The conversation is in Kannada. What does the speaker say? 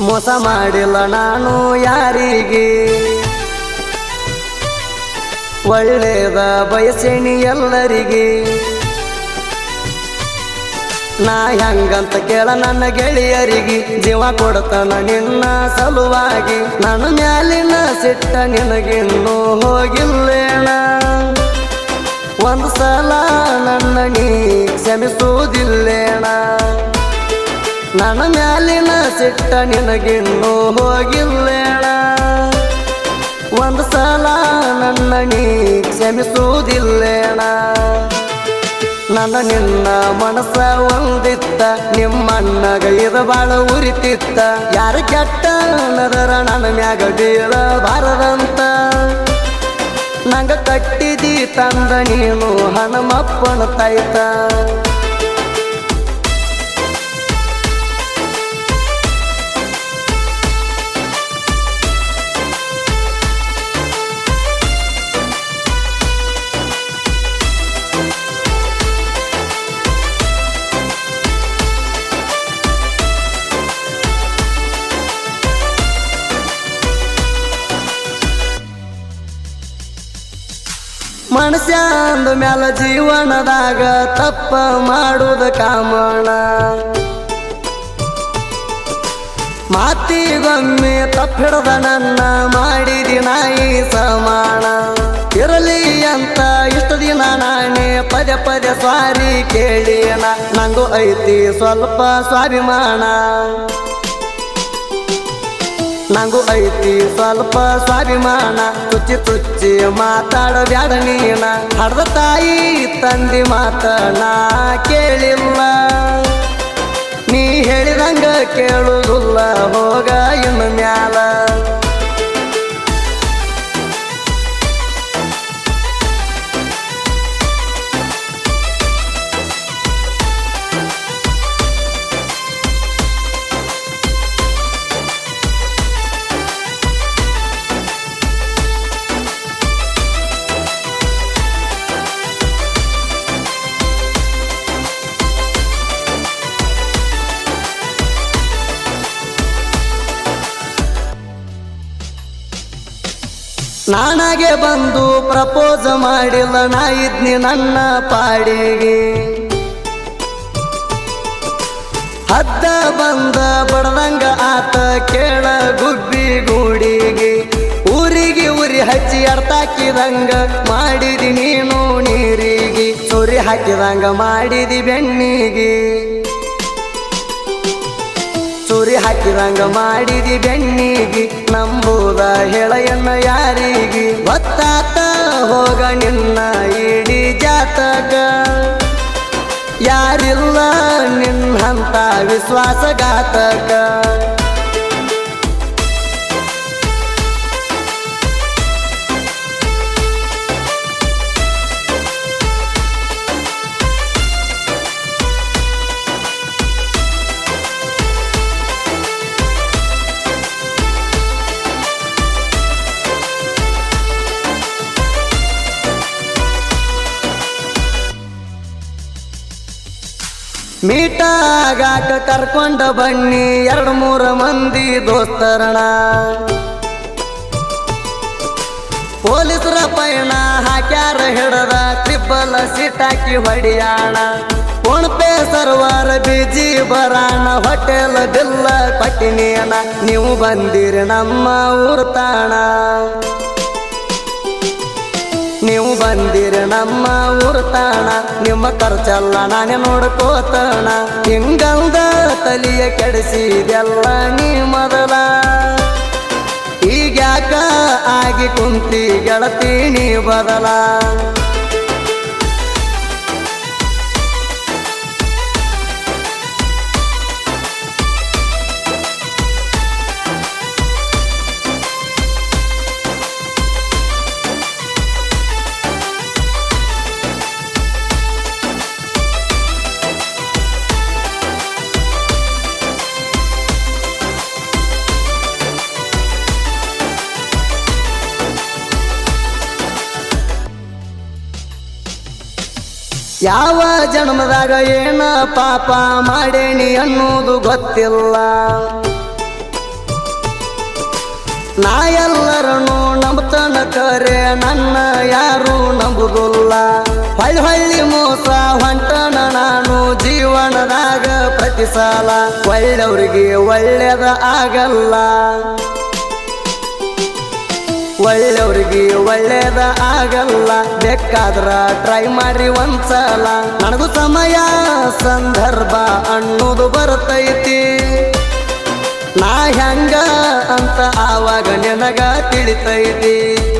ಮೋಸ ಮಾಡಿಲ್ಲ ನಾನು ಯಾರಿಗೆ? ಒಳ್ಳೆಯದ ಬಯಸೇಣಿ ಎಲ್ಲರಿಗೆ. ನಾ ಹೆಂಗಂತ ಕೇಳ ನನ್ನ ಗೆಳೆಯರಿಗೆ. ಜೀವ ಕೊಡ್ತಾನ ನಿನ್ನ ಸಲುವಾಗಿ. ನನ್ನ ಮ್ಯಾಲಿನ ಸಿಟ್ಟ ನಿನಗಿನ್ನೂ ಹೋಗಿಲ್ಲೇಣ. ಒಂದು ಸಲ ನನ್ನ ನೀ ಕ್ಷಮಿಸುವುದಿಲ್ಲೇಣ. ನನ್ನ ಮ್ಯಾಲಿನ ಸಿಟ್ಟ ನಿನಗಿನ್ನೂ ಹೋಗಿಲ್ಲೇಣ ಒಂದು ಸಲ ನನ್ನ ನೀ ಕ್ಷಮಿಸುವುದಿಲ್ಲೇಣ ನನ್ನ ನಿನ್ನ ಮನಸ್ಸ ಒಂದಿತ್ತ ನಿಮ್ಮಣ್ಣಗ ಇದು ಬಾಳ ಉರಿತಿತ್ತ. ಯಾರು ಕೆಟ್ಟ ನದರ ನನ್ನ ಮ್ಯಾಗ ಬೀಳಬಾರದಂತ. ನಂಗ ಕಟ್ಟಿದಿ ತಂದ ನೀನು ಹನುಮಪ್ಪನ ತಾಯ್ತ. ಮನುಷ್ಯ ಅಂದ ಮ್ಯಾಲ ಜೀವನದಾಗ ತಪ್ಪ ಮಾಡುದ ಕಾಮಣ ಮಾತಿಗೊಮ್ಮೆ ತಪ್ಪಿಡದ ನನ್ನ ಮಾಡಿದಿ ನಾಯಿ ಸಮಾನ ಇರಲಿ ಅಂತ ಇಷ್ಟು ದಿನ ನಾನೇ ಪದೇ ಪದೇ ಸ್ವಾರಿ ಕೇಳಿನ. ನಂಗೂ ಐತಿ ಸ್ವಲ್ಪ ಸ್ವಾಭಿಮಾನ. ನಂಗೂ ಐತಿ ಸ್ವಲ್ಪ ಸ್ವಾಭಿಮಾನ ತುಚ್ಚಿ ತುಚ್ಚಿ ಮಾತಾಡಬ್ಯಾಡ ನೀನ. ಹಡ್ದ ತಾಯಿ ತಂದಿ ಮಾತ ನಾ ಕೇಳಿಲ್ಲ. ನೀ ಹೇಳಿದಂಗ ಕೇಳುವುದಿಲ್ಲ ನಾನಾಗೆ ಬಂದು ಪ್ರಪೋಸ್ ಮಾಡಿಲ್ಲ ನಾ ಇದ್ನಿ ನನ್ನ ಪಾಡಿಗೆ. ಹದ್ದ ಬಂದ ಬಡದಂಗ ಆತ ಕೇಳ ಗುಬ್ಬಿ ಗೂಡಿಗೆ. ಊರಿಗೆ ಉರಿ ಹಚ್ಚಿ ಅರ್ತಾಕಿದಂಗ ಮಾಡಿದಿ ನೀನು ನೀರಿಗೆ. ಸುರಿ ಹಾಕಿದಂಗ ಮಾಡಿದಿ ಬೆಣ್ಣಿಗೆ. ಚೂರಿ ಹಾಕಿದಂಗ ಮಾಡಿದಿ ಬೆಣ್ಣಿಗಿ. ನಂಬುದ ಹೇಳಯ್ಯನ್ನ ಯಾರಿಗಿ. ಗೊತ್ತಾತ ಹೋಗ ನಿನ್ನ ಇಡೀ ಜಾತಕ. ಯಾರಿಲ್ಲ ನಿನ್ನಂತ ವಿಶ್ವಾಸಘಾತಕ. ಮೀಟಾಗಾಕ ಕರ್ಕೊಂಡ ಬನ್ನಿ ಎರಡು ಮೂರು ಮಂದಿ ದೋಸ್ತರಣ. ಪೊಲೀಸರ ಪಯಣ ಹಾಕ್ಯಾರ ಹಿಡದ ಟ್ರಿಪ್ಪಲ್ ಸಿಟಾಕಿ ಹೊಡಿಯಾಣ. ಫೋನ್ ಪೇ ಸರ್ವಾರ ಬಿಜಿ ಬರಾಣ, ಹೋಟೆಲ್ ಬಿಲ್ಲ ಕೊಟ್ಟಿನೇನ, ನೀವು ಬಂದಿರಿ ನಮ್ಮ ಊರ್ ತಾಣ. ನೀವು ಬಂದಿರಿ ನಮ್ಮ ಊರ್ತಾಣ ನಿಮ್ಮ ಖರ್ಚಲ್ಲ ನಾನೇ ನೋಡ್ಕೋತಾಣ. ಹಿಂಗಲ್ದ ತಲಿಯ ಕೆಡಿಸಿದೆಲ್ಲ ನೀ ಮೊದಲ. ಈಗ್ಯಾಕ ಆಗಿ ಕುಂತಿ ಗೆಳತಿ ನೀ ಬದಲ. ಯಾವ ಜನ್ಮದಾಗ ಏನ ಪಾಪ ಮಾಡೇನಿ ಅನ್ನೋದು ಗೊತ್ತಿಲ್ಲ. ನಾ ಎಲ್ಲರನ್ನು ನಂಬತನ ಕರೆ ನನ್ನ ಯಾರು ನಂಬುದಿಲ್ಲ. ಹಳ್ಳಿ ಹಳ್ಳಿ ಮೋಸ ಹೊಂಟನ ನಾನು ಜೀವನದಾಗ ಪ್ರತಿ ಸಾಲ ಒಳ್ಳೆಯವ್ರಿಗೆ ಒಳ್ಳೇದ ಆಗಲ್ಲ. ಒಳ್ಳೆಯವ್ರಿಗೆ ಒಳ್ಳೇದ ಆಗಲ್ಲ. ಬೇಕಾದ್ರ ಟ್ರೈ ಮಾಡಿ ಒಂದ್ಸಲ. ನನಗೂ ಸಮಯ, ಸಂದರ್ಭ ಅನ್ನೋದು ಬರ್ತೈತಿ. ನಾ ಹೆಂಗ ಅಂತ ಆವಾಗ ನಿನಗ ತಿಳಿತೈತಿ.